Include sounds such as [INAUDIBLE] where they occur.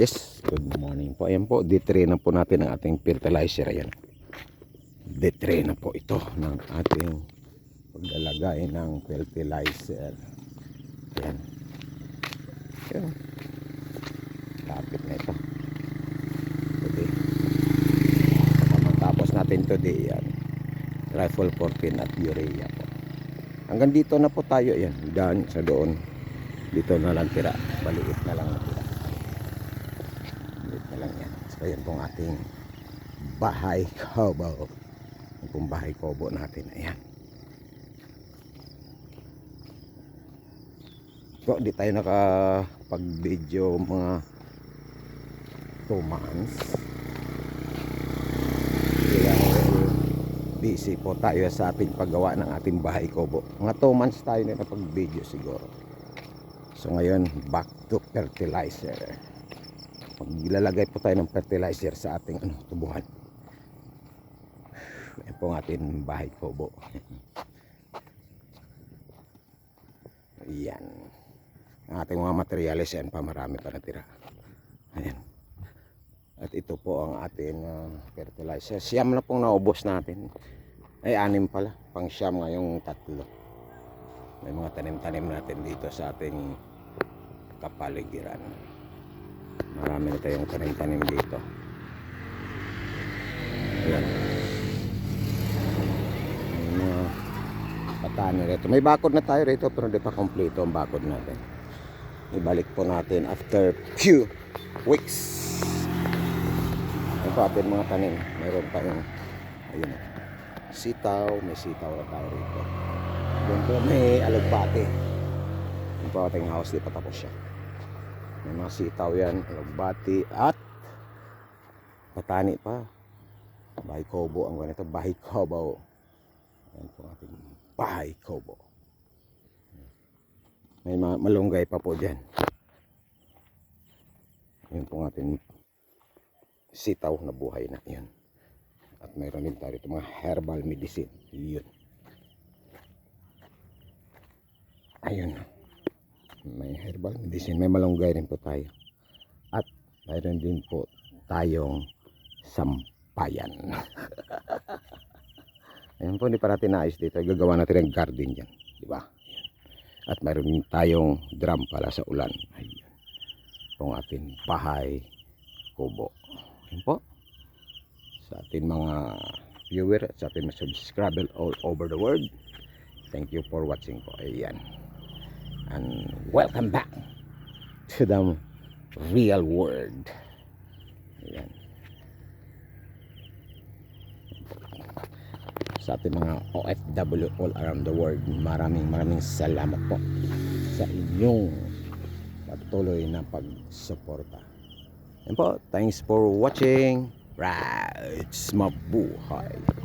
Yes, good morning po. Ayan po, D3 na po natin ang ating fertilizer. Ayan. D3 na po ito ng ating paglalagay ng fertilizer. Ayan. Ayan. Lapit na ito. Today. Matapos natin today yan. Rifle 14 at urea po. Hanggang dito na po tayo. Ayan. Daan sa doon. Dito na lang tira. Maliit na lang natira. Maliit na lang yan. So pong ating bahay kobo. Yan pong bahay kobo natin. Ayan. So, di tayo nakapag-video mga 2 months. Kaya busy po tayo sa ating paggawa ng ating bahay kobo. Mga 2 months tayo na napag-video siguro. So ngayon, back to fertilizer. Maglalagay po tayo ng fertilizer sa ating ano, tubuhan. Yan po ang ating bahay kobo. Yan. Ang ating mga materyales yan pa marami pa natira. Ayan. At ito po ang ating ah, fertilizer. Siyam na pong naubos natin. Ay, anim pala. Pang siyam ngayong tatlo. May mga tanim-tanim natin dito sa ating kapaligiran. Marami na tayong tanim-tanim dito. Ayan. Mga patani rito. May bakod na tayo rito pero di pa kompleto ang bakod natin. Ibalik po natin after few weeks. Ito ating mga tanim. Mayroon tayong ayun. Sitaw, may sitaw na tayo rito. Doon po may alugbate. Yung ating house, di pa tapos siya. May mga sitaw yan, alugbati, at patani pa. Bahay Kobo ang ganito, Bahay Kobo. Yan po ating Bahay Kobo. May ma- malunggay pa po dyan. Yun po ating sitaw na buhay na yun. At mayroon din tayo rito mga herbal medicine. Yun. Ayun. May herbal medicine. May malunggay rin po tayo. At mayroon din po tayong sampayan. [LAUGHS] Ayun po, hindi pa natin naayos dito. Gagawa natin ng garden dyan. Di ba? At mayroon din tayong drum pala sa ulan. Ayun. Itong ating bahay kubo. Ayun po. Sa ating mga viewer at sa ating mga subscriber all over the world. Thank you for watching po. Ayan. And welcome back to the real world. Ayan. Sa ating mga OFW all around the world, maraming maraming salamat po sa inyong patuloy na pagsuporta. Yan po. Thanks for watching. Rights mabuhay.